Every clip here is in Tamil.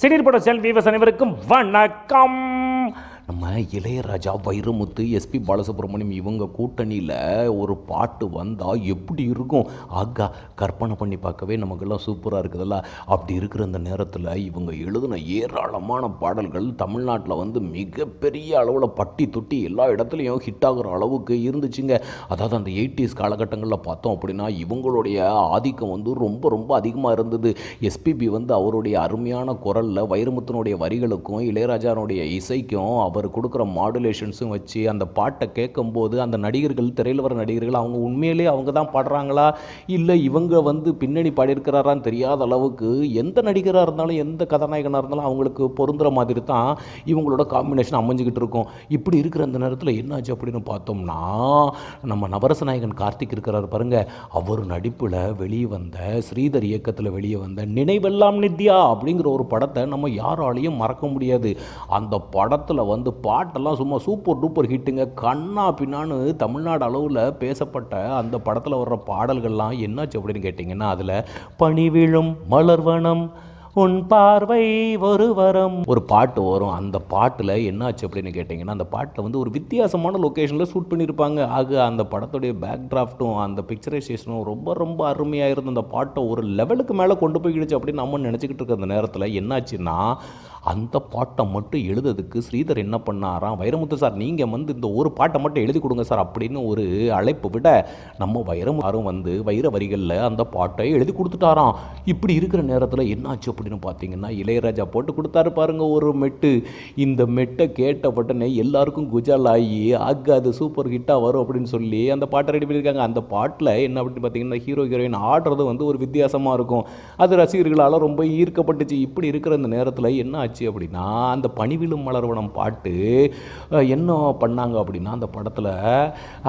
சிடீர் படம் செல் வீவஸ் அனைவருக்கும் வணக்கம். நம்ம இளையராஜா வைரமுத்து எஸ்பி பாலசுப்ரமணியம் இவங்க கூட்டணியில் ஒரு பாட்டு வந்தால் எப்படி இருக்கும்? ஆகா கற்பனை பண்ணி பார்க்கவே நமக்கெல்லாம் சூப்பராக இருக்குதுல்ல. அப்படி இருக்கிற அந்த நேரத்தில் இவங்க எழுதின ஏராளமான பாடல்கள் தமிழ்நாட்டில் வந்து மிகப்பெரிய அளவில் பட்டி தொட்டி எல்லா இடத்துலையும் ஹிட் ஆகிற அளவுக்கு இருந்துச்சுங்க. அதாவது அந்த எயிட்டிஸ் காலகட்டங்களில் பார்த்தோம் அப்படின்னா இவங்களுடைய ஆதிக்கம் வந்து ரொம்ப ரொம்ப அதிகமாக இருந்தது. எஸ்பிபி வந்து அவருடைய அருமையான குரலில் வைரமுத்தினுடைய வரிகளுக்கும் இளையராஜானுடைய இசைக்கும் அவர் கொடுக்குற மாடுலேஷன்ஸும் வச்சு அந்த பாட்டை கேட்கும்போது அந்த நடிகர்கள் திரையில் வர நடிகர்கள் அவங்க உண்மையிலே அவங்க தான் பாடுறாங்களா? இல்லை இவங்க வந்து பின்னணி பாடியிருக்கிறாரான்னு தெரியாத அளவுக்கு எந்த நடிகராக இருந்தாலும் எந்த கதாநாயகனாக இருந்தாலும் அவங்களுக்கு பொருந்துகிற மாதிரி தான் இவங்களோட காம்பினேஷன் அமைஞ்சிக்கிட்டு இருக்கும். இப்படி இருக்கிற அந்த நேரத்தில் என்னாச்சு அப்படின்னு பார்த்தோம்னா நம்ம நவரச நாயகன் கார்த்திக் இருக்கிறார் பாருங்க. அவர் நடிப்பில் வெளியே வந்த ஸ்ரீதர் இயக்கத்தில் வெளியே வந்த நினைவெல்லாம் நித்யா அப்படிங்கிற ஒரு படத்தை நம்ம யாராலையும் மறக்க முடியாது. அந்த படத்தில் வந்து பாட்டெல்லாம் சும்மா சூப்பர் டூப்பர் ஹிட்டுங்க. கண்ணா பின்னான்னு தமிழ்நாடு அளவில் பேசப்பட்ட அந்த படத்தில் வர்ற பாடல்கள்லாம் என்னாச்சு அப்படின்னு கேட்டிங்கன்னா அதில் பனி விழும் மலர்வனம் உன் பார்வை ஒரு வரம் ஒரு பாட்டு வரும். அந்த பாட்டில் என்னாச்சு அப்படின்னு கேட்டிங்கன்னா அந்த பாட்டில் வந்து ஒரு வித்தியாசமான லொக்கேஷனில் ஷூட் பண்ணியிருப்பாங்க ஆக அந்த படத்துடைய பேக் டிராஃப்ட்டும் அந்த பிக்சரைசேஷனும் ரொம்ப ரொம்ப அருமையாக இருந்த அந்த பாட்டை ஒரு லெவலுக்கு மேலே கொண்டு போய்கிடுச்சு அப்படின்னு நம்ம நினச்சிக்கிட்டு இருக்க அந்த நேரத்தில் என்னாச்சுன்னா அந்த பாட்டை மட்டும் எழுதுறதுக்கு ஸ்ரீதர் என்ன பண்ணாராம் வைரமுத்து சார் நீங்கள் வந்து இந்த ஒரு பாட்டை மட்டும் எழுதி கொடுங்க சார் அப்படின்னு ஒரு அழைப்பு விட நம்ம வைரமுத்தாரும் வந்து வைர வரிகளில் அந்த பாட்டை எழுதி கொடுத்துட்டாராம். இப்படி இருக்கிற நேரத்தில் என்னாச்சு அப்படின்னு பார்த்தீங்கன்னா இளையராஜா போட்டு கொடுத்தாரு பாருங்க ஒரு மெட்டு. இந்த மெட்டை கேட்ட உடனே எல்லாருக்கும் குஜால் ஆகி ஆக அது சூப்பர் ஹிட்டாக வரும் அப்படின்னு சொல்லி அந்த பாட்டை ரெடி பண்ணியிருக்காங்க. அந்த பாட்டில் என்ன அப்படின்னு பார்த்தீங்கன்னா ஹீரோ ஹீரோயின் ஆடுறது வந்து ஒரு வித்தியாசமாக இருக்கும். அது ரசிகர்களால் ரொம்ப ஈர்க்கப்பட்டுச்சு. இப்படி இருக்கிற அந்த நேரத்தில் என்ன ஆச்சு அப்படின்னா அந்த பனிவிலும் மலர்வனம் பாட்டு என்ன பண்ணாங்க அப்படின்னா அந்த படத்தில்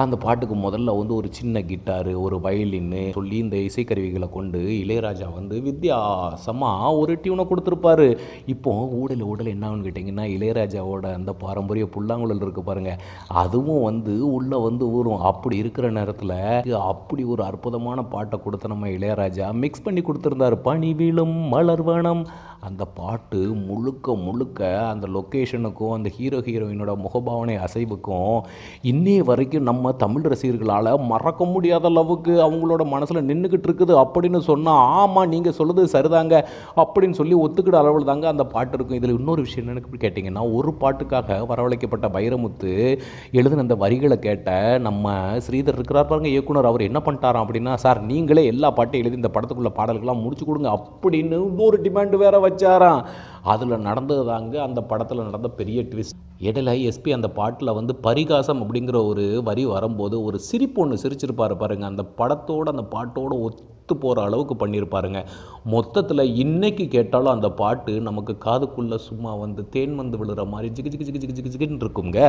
அந்த பாட்டுக்கு முதல்ல வந்து ஒரு சின்ன கிட்டாரு ஒரு வயலின்னு சொல்லி இந்த இசைக்கருவிகளை கொண்டு இளையராஜா வந்து வித்தியாசமாக ஒரு டியூனை கொடுத்துருப்பாரு. இப்போ ஊடல் ஊடல் என்ன கேட்டிங்கன்னா இளையராஜாவோட அந்த பாரம்பரிய புல்லாங்குழல் இருக்குது பாருங்கள் அதுவும் வந்து உள்ளே வந்து ஊறும். அப்படி இருக்கிற நேரத்தில் அப்படி ஒரு அற்புதமான பாட்டை கொடுத்த நம்ம இளையராஜா மிக்ஸ் பண்ணி கொடுத்துருந்தாரு பனி விழும் மலர்வனம் அந்த பாட்டு முழுக்க முழுக்க அந்த லொக்கேஷனுக்கும் அந்த ஹீரோ ஹீரோயினோட முகபாவனை அசைவுக்கும் இன்னைய வரைக்கும் நம்ம தமிழ் ரசிகர்களால் மறக்க முடியாத அளவுக்கு அவங்களோட மனசில் நின்றுக்கிட்டு இருக்குது. அப்படின்னு சொன்னால் ஆமாம் நீங்கள் சொல்லுது சரிதாங்க அப்படின்னு சொல்லி ஒத்துக்கிற அளவில் தாங்க அந்த பாட்டு இருக்கும். இதில் இன்னொரு விஷயம் என்னன்னு இப்படி கேட்டிங்கன்னா ஒரு பாட்டுக்காக வரவழைக்கப்பட்ட பைரமுத்து எழுதின அந்த வரிகளை கேட்ட நம்ம ஸ்ரீதர் இருக்கிறார் பாருங்க இயக்குனர். அவர் என்ன பண்ணிட்டாராம் அப்படின்னா சார் நீங்களே எல்லா பாட்டையும் எழுதி இந்த படத்துக்குள்ள பாடல்கள்லாம் முடிச்சு கொடுங்க அப்படின்னு இன்னொரு டிமாண்ட் வேற வச்சாராம். அதில் நடந்தது தாங்க அந்த படத்தில் நடந்த பெரிய ட்விஸ்ட் இடையில எஸ்பி அந்த பாட்டில் வந்து பரிகாசம் அப்படிங்கிற ஒரு வரி வரும்போது ஒரு சிரிப்பு ஒன்று சிரிச்சிருப்பாரு பாருங்கள் அந்த படத்தோட அந்த பாட்டோடு ஒத்து போகிற அளவுக்கு பண்ணியிருப்பாருங்க மொத்தத்தில் இன்னைக்கு கேட்டாலும் அந்த பாட்டு நமக்கு காதுக்குள்ளே சும்மா வந்து தேன் வந்து விழுற மாதிரி ஜிகி ஜிகு ஜிகு ஜிகு ஜிகு ஜிகுன்னு இருக்குங்க